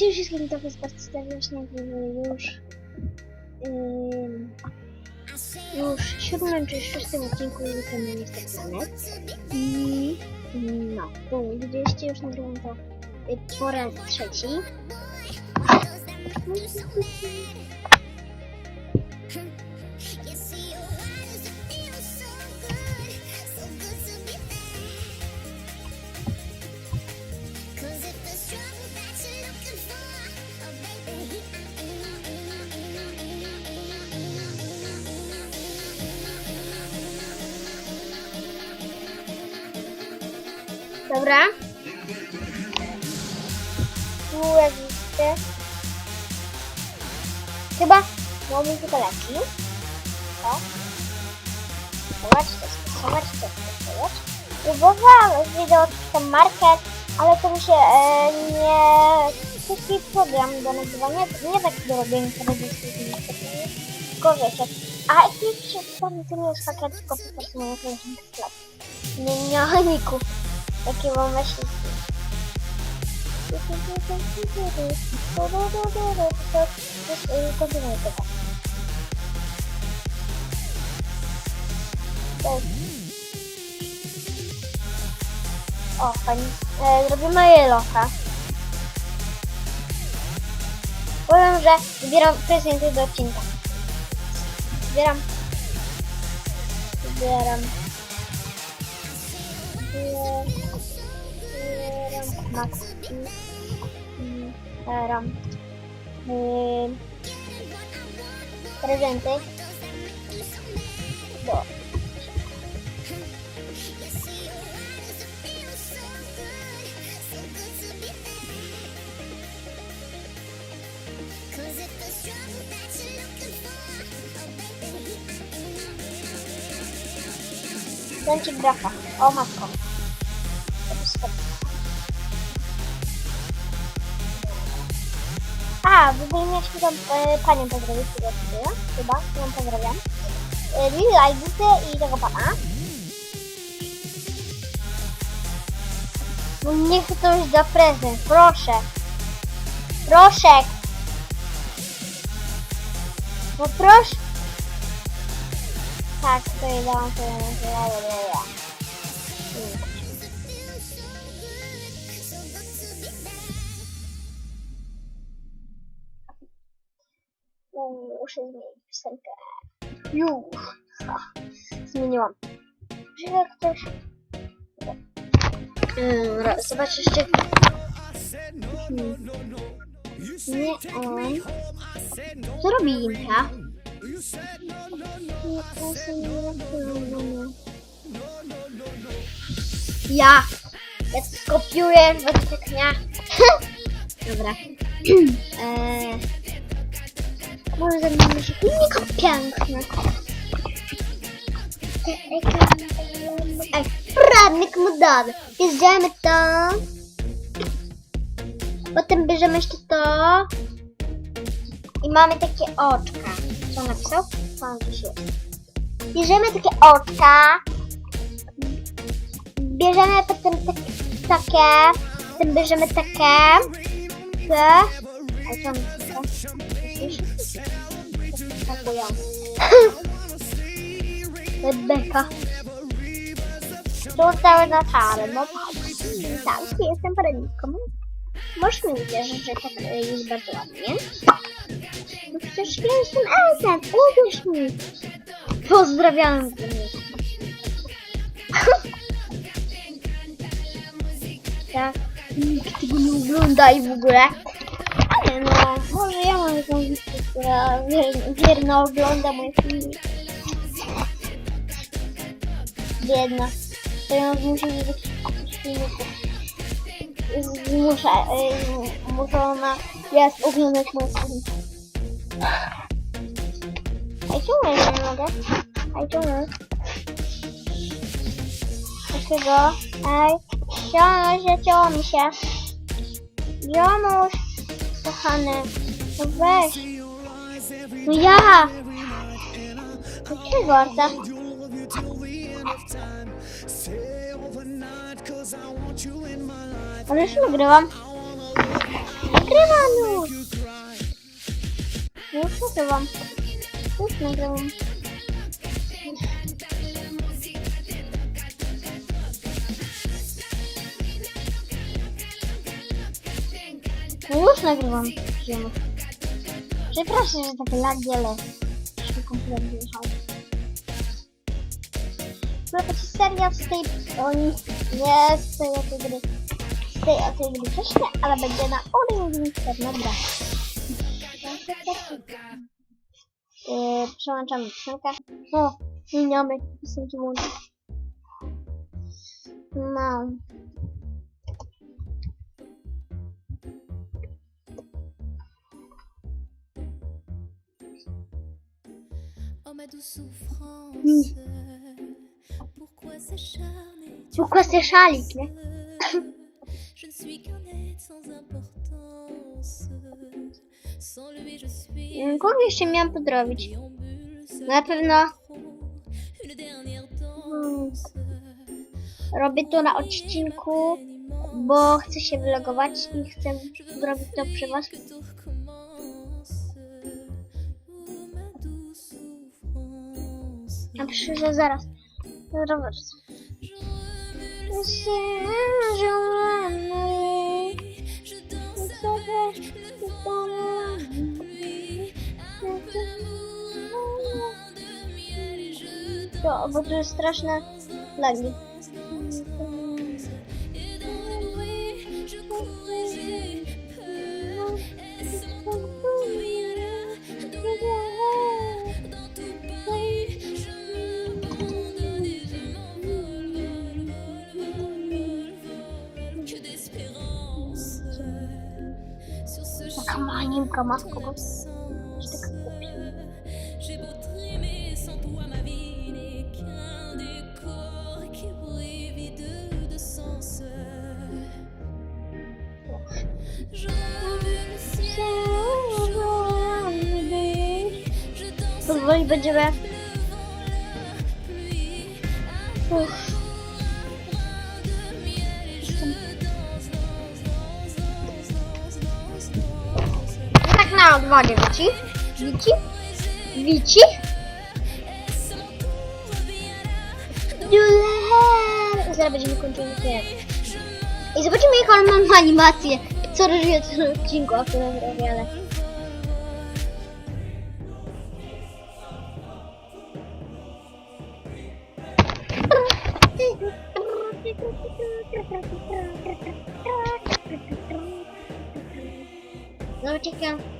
Cześć wszystkim, to jest bardzo serdecznie, już. Ym, już w siódmym czy szóstym odcinku Lukem Mister Planet i no, widzieliście już nagrywam to y, po raz trzeci. Dobra. Jak widzicie. Chyba mamy tylko leki. O. Zobaczcie, zobaczcie, zobaczcie. Próbowałam wideo tam market, ale to mi się e, nie... Taki program do nagrywania, nie taki do robienia filmów, tylko wiecie. A jakiś przedstawił to nie jest haker, tylko po prostu moje koleżanki sklep. Nie, nie, Aniku. Jakie mam myśli. Kontynuuj tego. O, fajnie. E, zrobimy je loka. Powiem, że zbieram prezenty do odcinka. Zbieram. Zbieram. Zbieram. Maski. Zbieram. Ym, Prezenty. Dęcik grafa. O matko. To. A, w ogóle mieliśmy tam e, panią pozdrowić, chyba, chyba, chyba, ją pozdrawiam. E, Lili Lajbusy i tego pana. No niech ktoś da prezent, proszę. Proszę. No proszę. Tak, to je dałam, je dałam. Muszę zmienić piosenkę. Już. Ha. Zmieniłam. Że ktoś... Mm, ro- Zobacz jeszcze... Hmm. Nie on. Co robi Imka? Ja. Ja skopiuję dnia. Dobra. eee, może zrobimy się filmik piękny. Ej, poradnik modany. Bierzemy to. Potem bierzemy jeszcze to. I mamy takie oczka. Co napisał? Bierzemy takie oczka. Bierzemy potem takie. Potem bierzemy takie. Te. A co on. Rebeka. Tutaj na czarno. No tak, jestem poradniką. Możesz mi uwierzyć, że tak jest bardzo ładnie. Jestem Elzem, uwierz mi. Pozdrawiam tak, nikt tego nie ogląda i w ogóle. Ale no, może ja mam jakąś listę, która wier, wierno ogląda moje filmy. Biedna. Zmuszę do takich filmików. Zmusza, y, muszę ona jest oglądać moje filmy. Ej, czemu ja nie mogę? Ej, czemu? Dlaczego? Ej, Janusz, zacięło mi się. Janusz, kochany, no weź. No ja! Dlaczego, Arta? Ale już nagrywam. Nagrywam nagrywam już! Już nagrywam. No już nagrywam ziemię. Przepraszam, że takie lagi, ale już mi komputer wyjechał. Była to seria z tej... Oni... Nie z tej oto gry. Z tej oto gry też nie, ale będzie na Unlimited, dobra. E, oh Yy, przełączam książkę. O, miniomy, są tu młody. No. Hmm. Pourquoi s'échaler Je ne suis qu'un être sans importance. Kogo jeszcze miałam podrobić? Na pewno danse. robię to na odcinku, bo chcę się wylogować i chcę zrobić to przy was. A przy, że zaraz. Zaraz. Je danse To, bo tu jest straszne lagi. comme J'ai beau. Je. Bon, il va durer. Ouf. Na odwagę, wici? Wici? Wici? Zaraz będziemy kończyli film. I zobaczymy jaką mam animację. Co robię w tym odcinku, robię, ale... No czekam.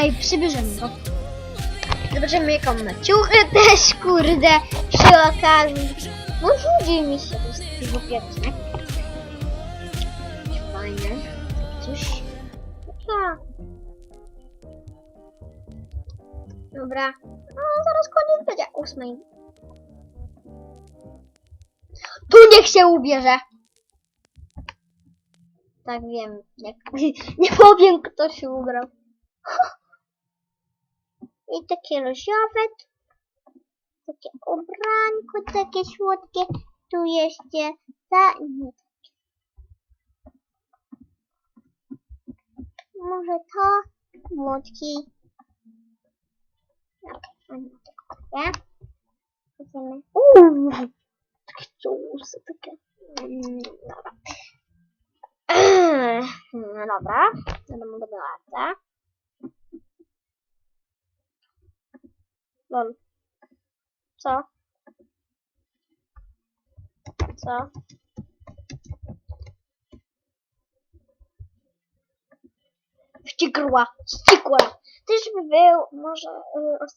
Ej, przybierzemy go. Zobaczymy jaką ma ciuchy też, kurde, przy okazji. No nudzi mi się to z tego pierwsze. Fajne. Coś. Dobra. No, zaraz koniec będzie. Ósmej. Tu niech się ubierze. Tak wiem, jak... Nie powiem kto się ubrał. I takie różowe, takie ubranko, takie słodkie. Tu jeszcze ta Może to młotki. Okej, okay, Idziemy. Uuu, takie ciułusy, takie. Mm, Dobra. No dobra, będę do Lol. Co? Co? Wściekła, wściekła. Też by był może y,